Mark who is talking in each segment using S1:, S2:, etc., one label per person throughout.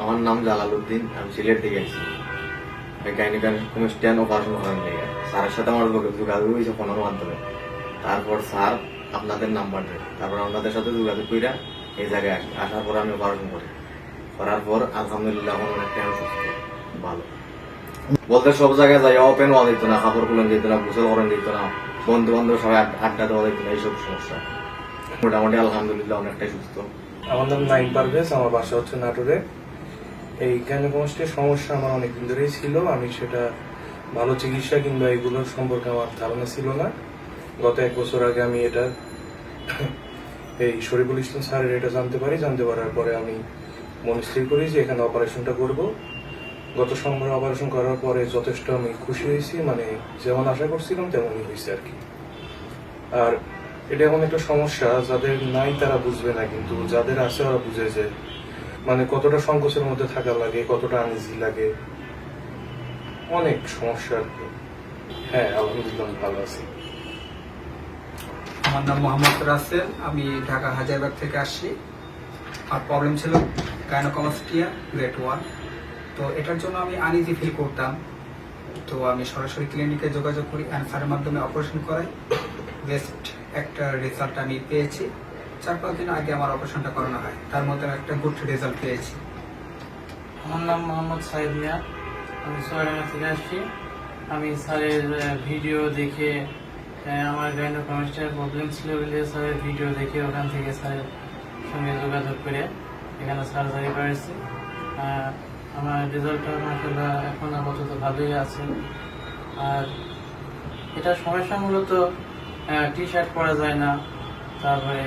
S1: আমার নাম জালাল উদ্দিন আমি সিলেট থেকে আসছি। গাইনিকান কমিস্টিয়ান অপারেশন করেন লেগে স্যারের সাথে আমার যোগ- যোগাযোগ হয়েছে ফোনের মাধ্যমে। তারপর স্যার আপনাদের নাম্বার দেয়। তারপর আপনাদের সাথে যোগাযোগ কইরা এই জায়গায় আসি আসার পর আমি অপারেশন করি। করার পর আলহামদুলিল্লাহ আমার অনেকটা আমি সুস্থ। ভালো। বলতে সব জায়গায় যাই ওপেন হওয়া যেত না, কাপড় খুলে যেত না, গোসল করেন যেত না বন্ধু বান্ধব সবাই আড- আড্ডা দেওয়া যেত না, এইসব সমস্যা। মোটামুটি আলহামদুলিল্লাহ অনেকটাই সুস্থ।
S2: আমার নাম নাইম পারভেজ, আমার বাসা হচ্ছে নাটোরে। এই গ্যানোকমাস্টের সমস্যা আমার অনেকদিন ধরেই ছিল। আমি সেটা ভালো চিকিৎসা কিংবা এগুলোর সম্পর্কে আমার ধারণা ছিল না। গত এক বছর আগে আমি এটা এই শরীফুল ইসলাম স্যারের এটা জানতে পারি। জানতে পারার পরে আমি মন স্থির করি যে এখানে অপারেশনটা করব। গত সোমবার অপারেশন করার পরে যথেষ্ট আমি খুশি হয়েছি। মানে যেমন আশা করছিলাম, তেমনই হয়েছে আর কি। আর এটা এমন একটা সমস্যা যাদের নাই তারা বুঝবে না, কিন্তু যাদের আছে ওরা বুঝে যে মানে কতটা সংকোচের মধ্যে থাকা লাগে, কতটা আনইজি লাগে? অনেক সমস্যা আর হ্যাঁ আলহামদুলিল্লাহ, ভালো আছি।
S3: আমার নাম মোহাম্মদ রাসেল, আমি ঢাকা হাজারবাগ থেকে আসছি। আর প্রবলেম ছিল গাইনোকমাস্টিয়া গ্রেড ওয়ান তো এটার জন্য আমি আনইজি ফিল করতাম। তো আমি সরাসরি ক্লিনিকে যোগাযোগ করি অ্যান্সারের মাধ্যমে অপারেশন করাই। বেস্ট একটা রেজাল্ট আমি পেয়েছি। চার পাঁচ দিন আগে আমার অপারেশনটা করানো হয়। তার মধ্যে একটা গুড রেজাল্ট পেয়েছি।
S4: আমার নাম মোহাম্মদ সাহেব মিয়া। আমি সোয়াডাঙ্গা থেকে আসছি। আমি স্যারের ভিডিও দেখে আমার গাইনোকমিস্টের প্রবলেম ছিল বলে স্যারের ভিডিও দেখে ওখান থেকে স্যারের সঙ্গে যোগাযোগ করে এখানে সার্জারি করেছি। আমার রেজাল্টটা মাসাল্লাহ এখন আপাতত ভালোই আছে। আর এটা সমস্যা মূলত টি শার্ট পরা যায় না। তারপরে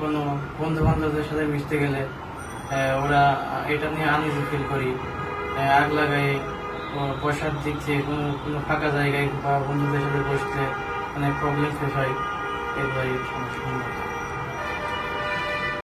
S4: কোনো বন্ধু বান্ধবদের সাথে মিশতে গেলে ওরা এটা নিয়ে আনইজি ফিল করি। আগ লাগাই ও বসার দিক থেকে কোনো কোনো ফাঁকা জায়গায় বা বন্ধুদের সাথে বসতে অনেক প্রবলেম ফেস হয়। এগুলোই সমস্যা।